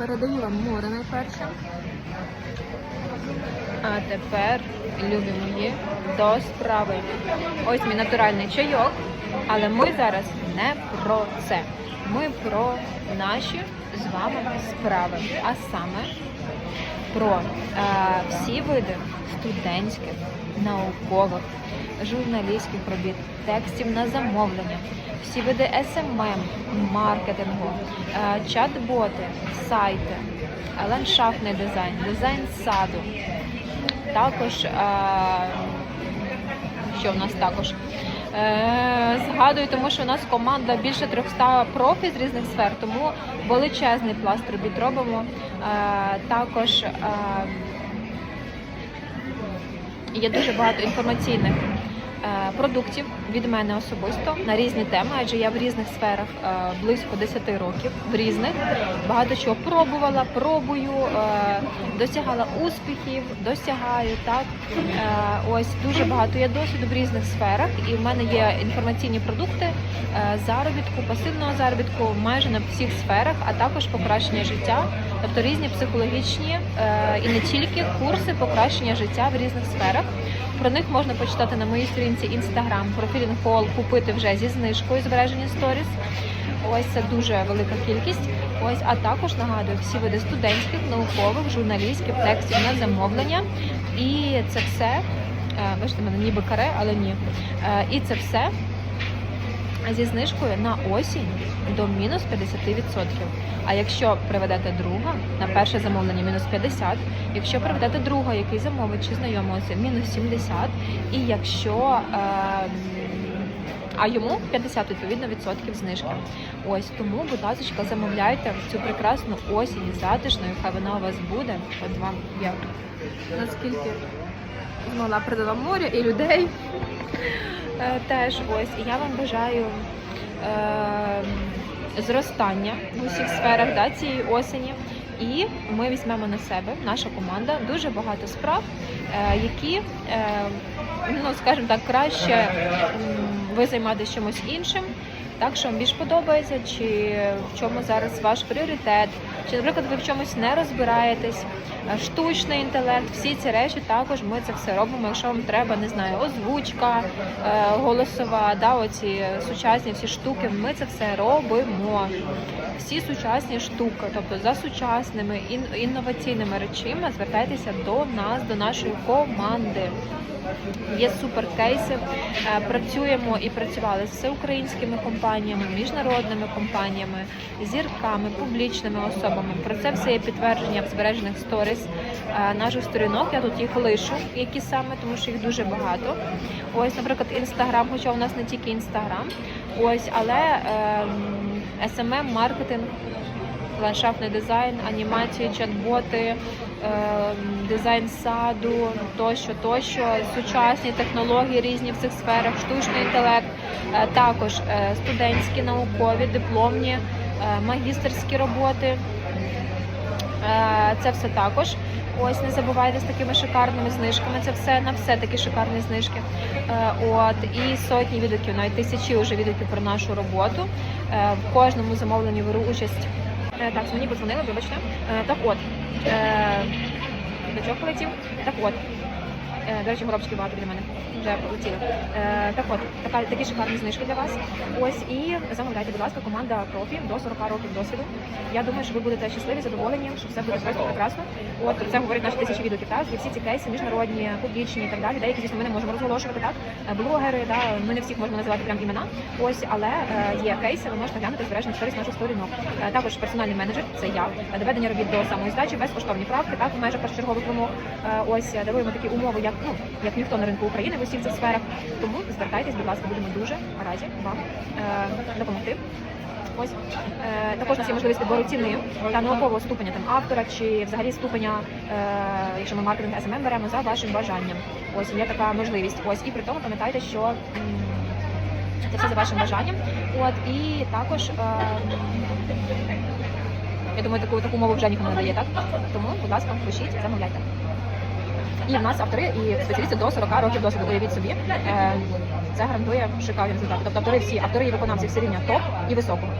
Передаю вам море найперше. А тепер, любі мої, до справи. Ось мій натуральний чайок, але ми зараз не про це. Ми про наші з вами справи. А саме про е, всі види студентських, наукових, журналістських робіт, текстів на замовлення, всі види СММ, маркетингу, е, чат-боти, сайти, ландшафтний дизайн, дизайн саду. Також, е, що в нас також? Е, Згадую, тому що у нас команда більше 300 профі з різних сфер, тому величезний пласт робіт робимо. Е, Також е, є дуже багато інформаційних продуктів від мене особисто на різні теми, адже я в різних сферах е, близько 10 років, в різних багато чого пробувала, пробую, е, досягала успіхів, досягаю так. Е, Ось дуже багато є досвіду в різних сферах, і в мене є інформаційні продукти заробітку, пасивного заробітку майже на всіх сферах, а також покращення життя, тобто різні психологічні і не тільки курси покращення життя в різних сферах. Про них можна почитати на моїй сторінці Instagram, профілінг Hall, купити вже зі знижкою збереження сторіс. Ось це дуже велика кількість. Ось, а також нагадую всі види студентських, наукових, журналістських текстів на замовлення. І це все, е, бачите, мене ніби каре, але ні. Е, І це все зі знижкою на осінь до мінус 50%. А якщо приведете друга на перше замовлення мінус 50, якщо приведете друга, який замовить чи знайомиться, мінус 70, і якщо е, а йому 50 відповідно відсотків знижки. Ось тому, будь ласка, замовляйте цю прекрасну осінь затишною, хай вона у вас буде. От вам я наскільки змогла придала моря і людей. Е, Теж ось і я вам бажаю е, зростання в усіх сферах да, цієї осені. І ми візьмемо на себе, наша команда, дуже багато справ, е, які, ну скажімо так, краще ви займатися чимось іншим, так що вам більш подобається, чи в чому зараз ваш пріоритет, чи, наприклад, ви в чомусь не розбираєтесь. Е, Штучний інтелект, всі ці речі також ми це все робимо. Якщо вам треба, не знаю, озвучка, е, голосова, да, оці сучасні всі штуки, ми це все робимо. Всі сучасні штуки, тобто за сучасними ін- інноваційними речами, звертайтеся до нас, до нашої команди. Є супер кейси. Е, Працюємо і працювали з всеукраїнськими компаніями, міжнародними компаніями, зірками, публічними особами. Про це все є підтвердження в збережених сторіс е, наших сторінок. Я тут їх лишу, які саме, тому що їх дуже багато. Ось, наприклад, інстаграм, хоча у нас не тільки інстаграм, ось, але СММ, маркетинг, ландшафтний дизайн, анімації, чат-боти, ем, дизайн саду, тощо, тощо, сучасні технології різні в цих сферах, штучний інтелект, е, також е, студентські, наукові, дипломні, е, магістерські роботи. Це все також. Ось не забувайте з такими шикарними знижками. Це все на все такі шикарні знижки. От і сотні відгуків, навіть тисячі вже відгуків про нашу роботу. В кожному замовленні беру участь. Так, мені подзвонили, вибачте. Е, Так от. е, До чого полетів? Так от. Е, До речі, горобчики багато біля мене вже полетіли. Е, Так от, така, такі шикарні знижки для вас. Ось і замовляйте, будь ласка, команда профі до 40 років досвіду. Я думаю, що ви будете щасливі, задоволені, що все буде просто прекрасно. От це говорять наші тисячі відгуків. Так, і всі ці кейси міжнародні, публічні і так далі. Деякі, звісно, ми не можемо розголошувати. Так, Е, блогери, да, ми не всіх можемо називати прям імена. Ось, але є кейси, ви можете глянути збережені сторіс наших сторінок. Також персональний менеджер, це я, доведення робіт до самої здачі, безкоштовні правки, так, в межах першочергових вимог. Ось даруємо такі умови, як ну як ніхто на ринку України в усіх цих сферах. Тому звертайтесь, будь ласка, будемо дуже раді вам е, допомогти. Ось е, також у нас є можливість підбору ціни та наукового ступеня там автора чи взагалі ступеня, е, якщо ми маркетинг SMM беремо за вашим бажанням. Ось є така можливість. Ось і при тому пам'ятайте, що м, це все за вашим бажанням. От і також. Е, я думаю, таку таку мову вже ніхто не надає, так? Тому, будь ласка, пишіть, замовляйте. І в нас автори і спеціалісти до 40 років досвіду. Уявіть собі. Е, Це гарантує шикарні результати. Тобто автори всі, автори і виконавці все рівня топ і високого.